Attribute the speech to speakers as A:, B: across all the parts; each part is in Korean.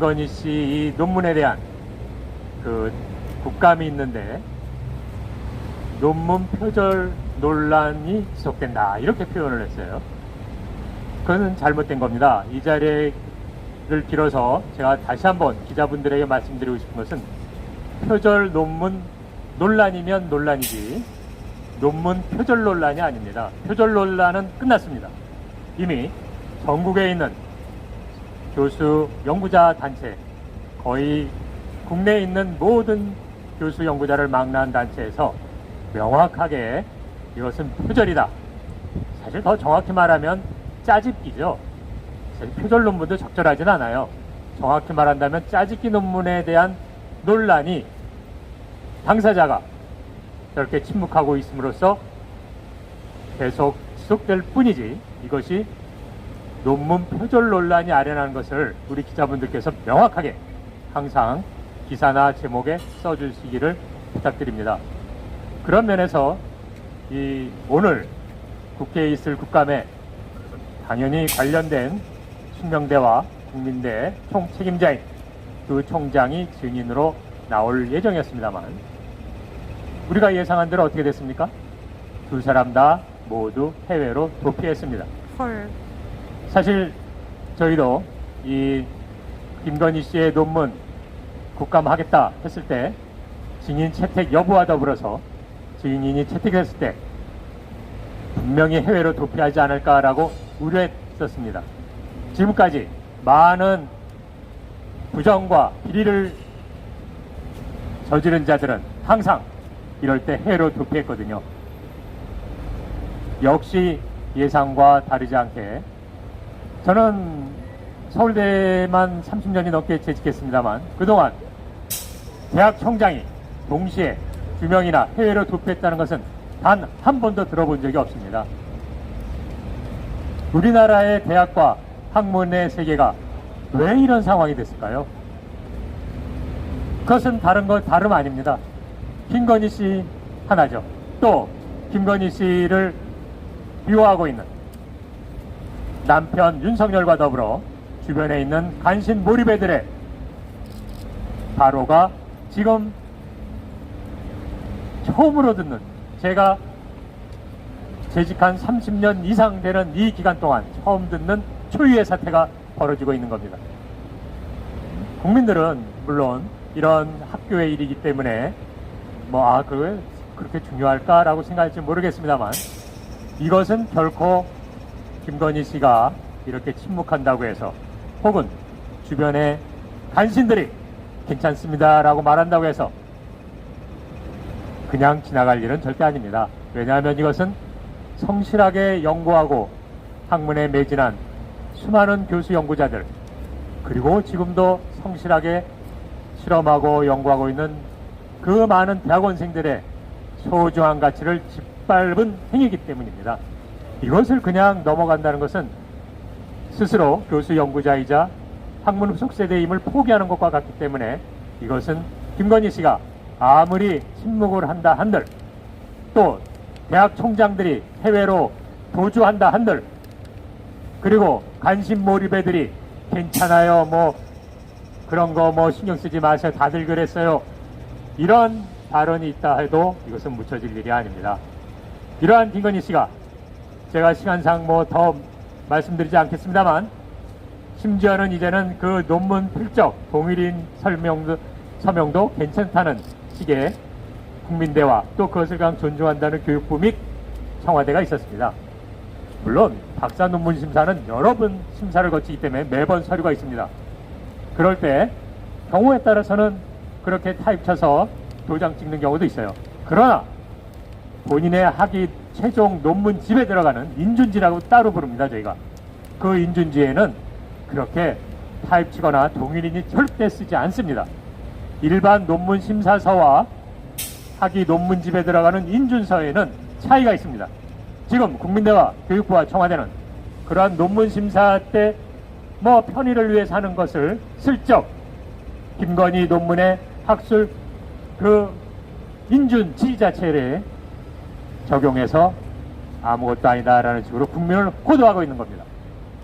A: 김건희 씨이 논문에 대한 그 국감이 있는데 논문 표절 논란이 지속된다 이렇게 표현을 했어요. 그것은 잘못된 겁니다. 이 자리를 빌어서 제가 다시 한번 기자분들에게 말씀드리고 싶은 것은 표절 논문 논란이면 논란이지 논문 표절 논란이 아닙니다. 표절 논란은 끝났습니다. 이미 전국에 있는 교수 연구자 단체 거의 국내에 있는 모든 교수 연구자를 망라한 단체에서 명확하게 이것은 표절이다. 사실 더 정확히 말하면 짜집기죠. 사실 표절 논문도 적절하진 않아요. 정확히 말한다면 짜집기 논문에 대한 논란이 당사자가 저렇게 침묵하고 있음으로써 계속 지속될 뿐이지 이것이 논문 표절 논란이 아련한 것을 우리 기자분들께서 명확하게 항상 기사나 제목에 써주시기를 부탁드립니다. 그런 면에서 이 오늘 국회에 있을 국감에 당연히 관련된 숙명대와 국민대 총 책임자인 두 총장이 증인으로 나올 예정이었습니다만 우리가 예상한 대로 어떻게 됐습니까? 두 사람 다 모두 해외로 도피했습니다.
B: 헐.
A: 사실 저희도 이 김건희 씨의 논문 국감하겠다 했을 때 증인 채택 여부와 더불어서 증인이 채택했을 때 분명히 해외로 도피하지 않을까라고 우려했었습니다. 지금까지 많은 부정과 비리를 저지른 자들은 항상 이럴 때 해외로 도피했거든요. 역시 예상과 다르지 않게 저는 서울대만 30년이 넘게 재직했습니다만 그동안 대학 총장이 동시에 두 명이나 해외로 도피했다는 것은 단 한 번도 들어본 적이 없습니다. 우리나라의 대학과 학문의 세계가 왜 이런 상황이 됐을까요? 그것은 다른 것 다름 아닙니다. 김건희 씨 하나죠. 또 김건희 씨를 비호하고 있는 남편 윤석열과 더불어 주변에 있는 간신 몰입애들의 바로가 지금 처음으로 듣는 제가 재직한 30년 이상 되는 이 기간 동안 처음 듣는 초유의 사태가 벌어지고 있는 겁니다. 국민들은 물론 이런 학교의 일이기 때문에 뭐, 아, 그게 그렇게 중요할까라고 생각할지 모르겠습니다만 이것은 결코 김건희 씨가 이렇게 침묵한다고 해서 혹은 주변의 간신들이 괜찮습니다라고 말한다고 해서 그냥 지나갈 일은 절대 아닙니다. 왜냐하면 이것은 성실하게 연구하고 학문에 매진한 수많은 교수 연구자들 그리고 지금도 성실하게 실험하고 연구하고 있는 그 많은 대학원생들의 소중한 가치를 짓밟은 행위이기 때문입니다. 이것을 그냥 넘어간다는 것은 스스로 교수 연구자이자 학문 후속 세대임을 포기하는 것과 같기 때문에 이것은 김건희 씨가 아무리 침묵을 한다 한들 또 대학 총장들이 해외로 도주한다 한들 그리고 관심 몰입애들이 괜찮아요 뭐 그런 거 뭐 신경 쓰지 마세요 다들 그랬어요. 이런 발언이 있다 해도 이것은 묻혀질 일이 아닙니다. 이러한 김건희 씨가 제가 시간상 뭐 더 말씀드리지 않겠습니다만 심지어는 이제는 그 논문 필적 동일인 설명도 서명도 괜찮다는 식의 국민대화 또 그것을 강 존중한다는 교육부 및 청와대가 있었습니다. 물론 박사 논문 심사는 여러 번 심사를 거치기 때문에 매번 서류가 있습니다. 그럴 때 경우에 따라서는 그렇게 타입 쳐서 도장 찍는 경우도 있어요. 그러나 본인의 학위 최종 논문 집에 들어가는 인준지라고 따로 부릅니다, 저희가. 그 인준지에는 그렇게 타입 치거나 동일인이 절대 쓰지 않습니다. 일반 논문 심사서와 학위 논문집에 들어가는 인준서에는 차이가 있습니다. 지금 국민대와 교육부와 청와대는 그러한 논문 심사 때 뭐 편의를 위해서 하는 것을 슬쩍 김건희 논문의 학술 그 인준 지 자체를 적용해서 아무것도 아니다라는 식으로 국민을 호도하고 있는 겁니다.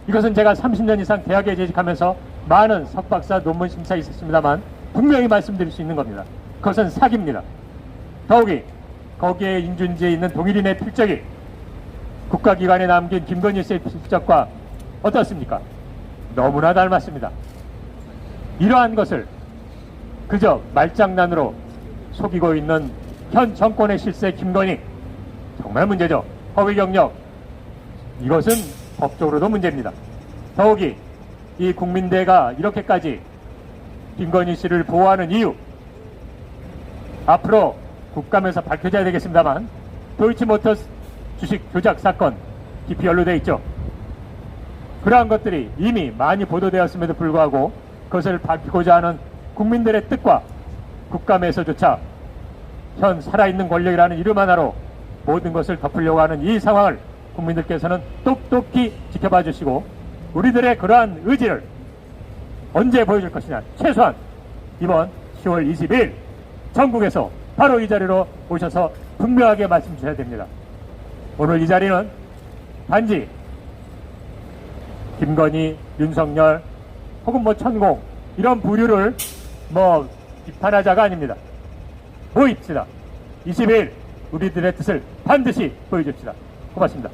A: 이것은 제가 30년 이상 대학에 재직하면서 많은 석박사 논문 심사 있었습니다만 분명히 말씀드릴 수 있는 겁니다. 그것은 사기입니다. 더욱이 거기에 인준지에 있는 동일인의 필적이 국가기관에 남긴 김건희 씨의 필적과 어떻습니까? 너무나 닮았습니다. 이러한 것을 그저 말장난으로 속이고 있는 현 정권의 실세 김건희 정말 문제죠. 허위 경력 이것은 법적으로도 문제입니다. 더욱이 이 국민대가 이렇게까지 김건희 씨를 보호하는 이유 앞으로 국감에서 밝혀져야 되겠습니다만 도이치모터스 주식 조작 사건 깊이 연루돼 있죠. 그러한 것들이 이미 많이 보도되었음에도 불구하고 그것을 밝히고자 하는 국민들의 뜻과 국감에서조차 현 살아있는 권력이라는 이름 하나로 모든 것을 덮으려고 하는 이 상황을 국민들께서는 똑똑히 지켜봐 주시고 우리들의 그러한 의지를 언제 보여줄 것이냐 최소한 이번 10월 20일 전국에서 바로 이 자리로 오셔서 분명하게 말씀 주셔야 됩니다. 오늘 이 자리는 단지 김건희, 윤석열 혹은 뭐 천공 이런 부류를 뭐 비판하자가 아닙니다. 모입시다. 20일 우리들의 뜻을 반드시 보여줍시다. 고맙습니다.